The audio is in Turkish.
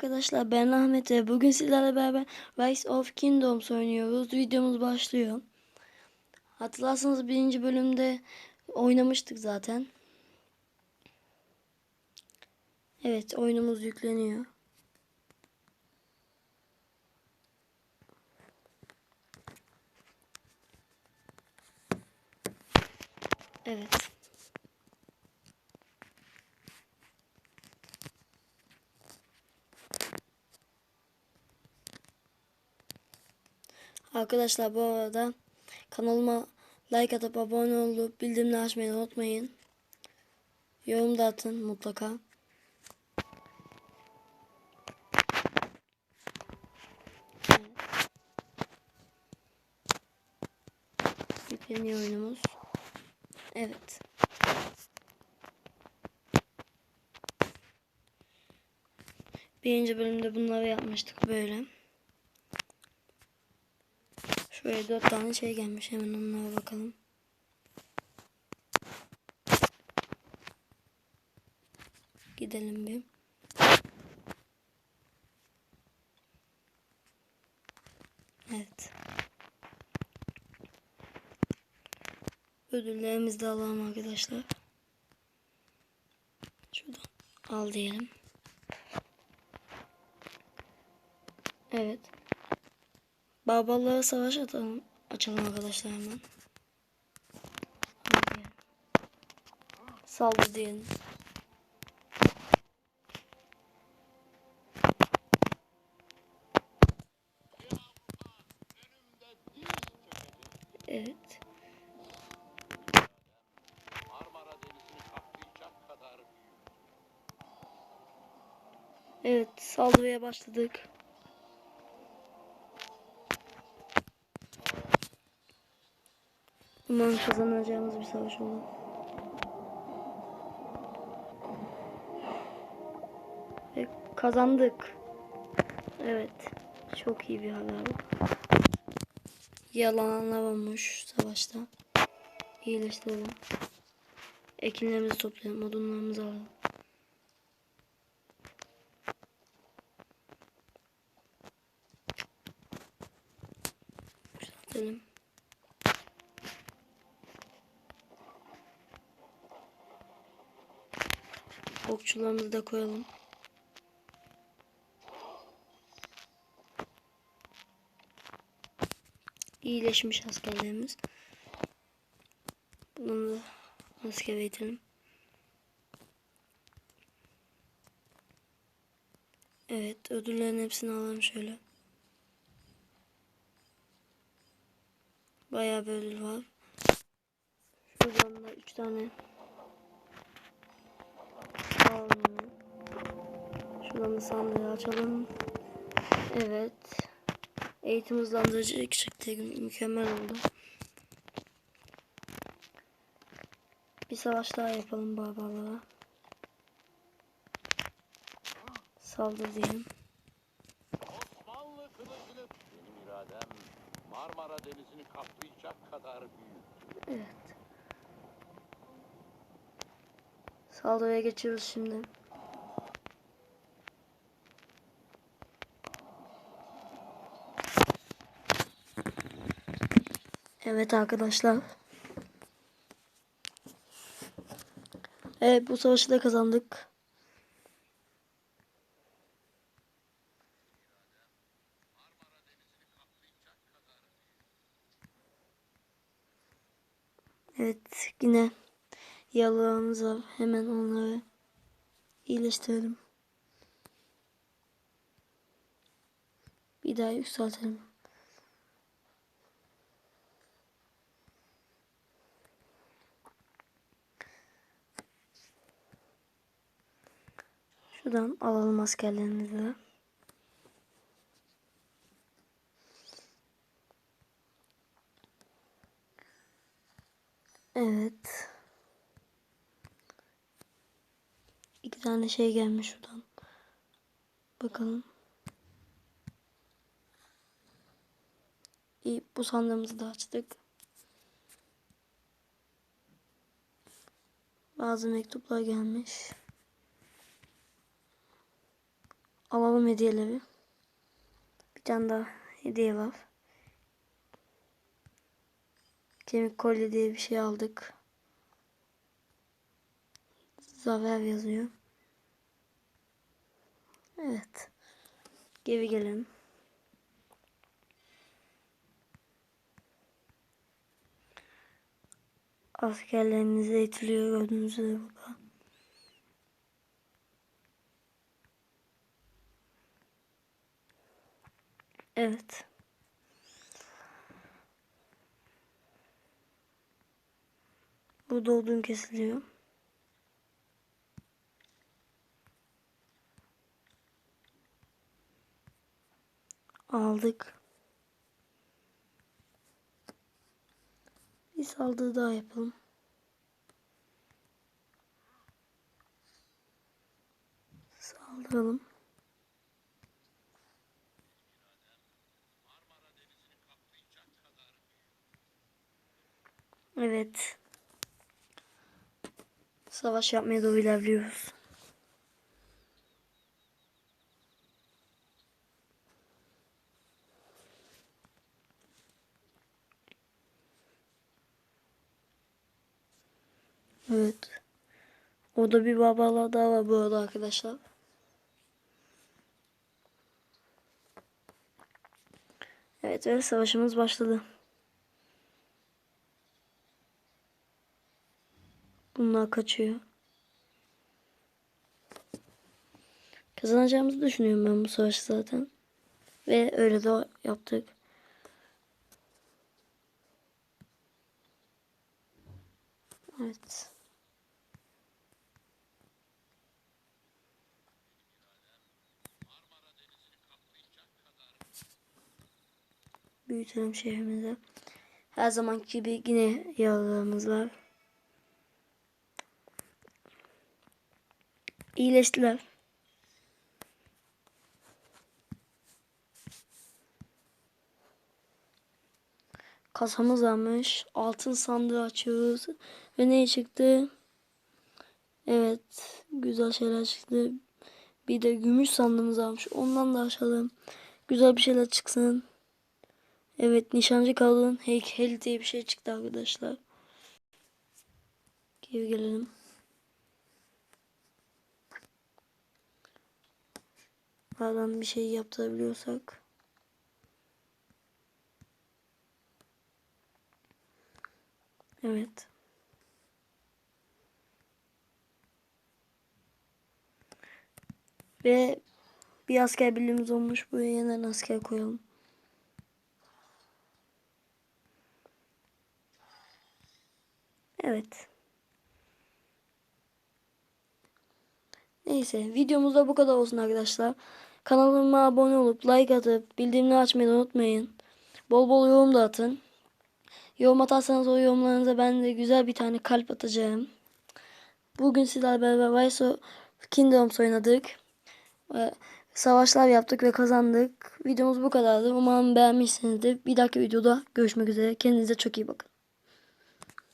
Arkadaşlar ben Ahmet ve bugün sizlerle beraber Rise of Kingdoms oynuyoruz. Videomuz başlıyor. Hatırlarsanız birinci bölümde oynamıştık zaten. Evet oyunumuz yükleniyor. Evet. Arkadaşlar bu arada kanalıma like atıp abone olup bildirimleri açmayı unutmayın. Yorum da atın mutlaka. Yükleniyor oyunumuz. Evet. Birinci bölümde bunları yapmıştık böyle. Şöyle dört tane şey gelmiş. Hemen onlara bakalım. Gidelim bir. Evet. Ödüllerimizi de alalım arkadaşlar. Şuradan al diyelim. Evet. Babalara savaş atalım. Açalım arkadaşlar hemen. Hadi. Diyelim. Evet. Evet saldırıya başladık. Umarım kazanacağımız bir savaş olur. Ve kazandık. Evet. Çok iyi bir haber bu. Yalanlar olmuş savaşta. İyileştirelim. Ekinlerimizi toplayalım. Odunlarımızı alalım. Gidelim. Okçularımızı da koyalım. İyileşmiş askerlerimiz. Bunu da asker eğitelim. Evet ödüllerin hepsini alalım şöyle. Bayağı bir ödül var. Şuradan da 3 tane. Şuradan da sandığı açalım. Evet. Eğitim hızlandırıcı çıktı. Mükemmel oldu. Bir savaş daha yapalım barbarlara. Saldır diyelim. Osmanlı kılıcını... Benim iradem Marmara Denizi'ni kaplayacak kadar büyük. Evet. Saldırıya geçiyoruz şimdi. Evet arkadaşlar. Evet bu savaşı da kazandık. Evet yine yaralarımız. Hemen onları iyileştirelim. Bir daha yükseltelim. Şuradan alalım askerlerimizi. Evet. Tane şey gelmiş şuradan. Bakalım. İyi bu sandığımızı da açtık. Bazı mektuplar gelmiş. Alalım hediyeleri. Bir tane daha hediye var. Kemik kolye diye bir şey aldık. Zafer yazıyor. Evet. Geri gelelim. Askerlerimiz eğitiliyor gördüğünüz üzere burada. Evet. Burada odun kesiliyor. Aldık. Bir saldırı daha yapalım. Saldıralım. Evet. Savaş yapmaya doğru ilerliyoruz. Evet. Orada bir babalar daha var bu arada arkadaşlar. Evet ve savaşımız başladı. Bunlar kaçıyor. Kazanacağımızı düşünüyorum ben bu savaşı zaten. Ve öyle de yaptık. Evet. Büyütelim şehrimizi. Her zamanki gibi yine yaralarımız var. İyileştiler. Kasamız varmış. Altın sandığı açıyoruz. Ve ne çıktı? Evet. Güzel şeyler çıktı. Bir de gümüş sandığımız varmış. Ondan da açalım. Güzel bir şeyler çıksın. Evet. Nişancı kadın heykeli diye bir şey çıktı arkadaşlar. Geri gelelim. Buradan bir şey yaptırabiliyorsak. Evet. Ve bir asker birliğimiz olmuş. Buraya yeniden asker koyalım. Evet. Neyse videomuz da bu kadar olsun arkadaşlar. Kanalıma abone olup like atıp bildirimleri açmayı unutmayın. Bol bol yorum da atın. Yorum atarsanız o yorumlarınıza ben de güzel bir tane kalp atacağım. Bugün sizlerle beraber of Kingdoms oynadık. Ee, Savaşlar yaptık ve kazandık. Videomuz bu kadardı. Umarım beğenmişsinizdir. Bir dahaki videoda görüşmek üzere. Kendinize çok iyi bakın.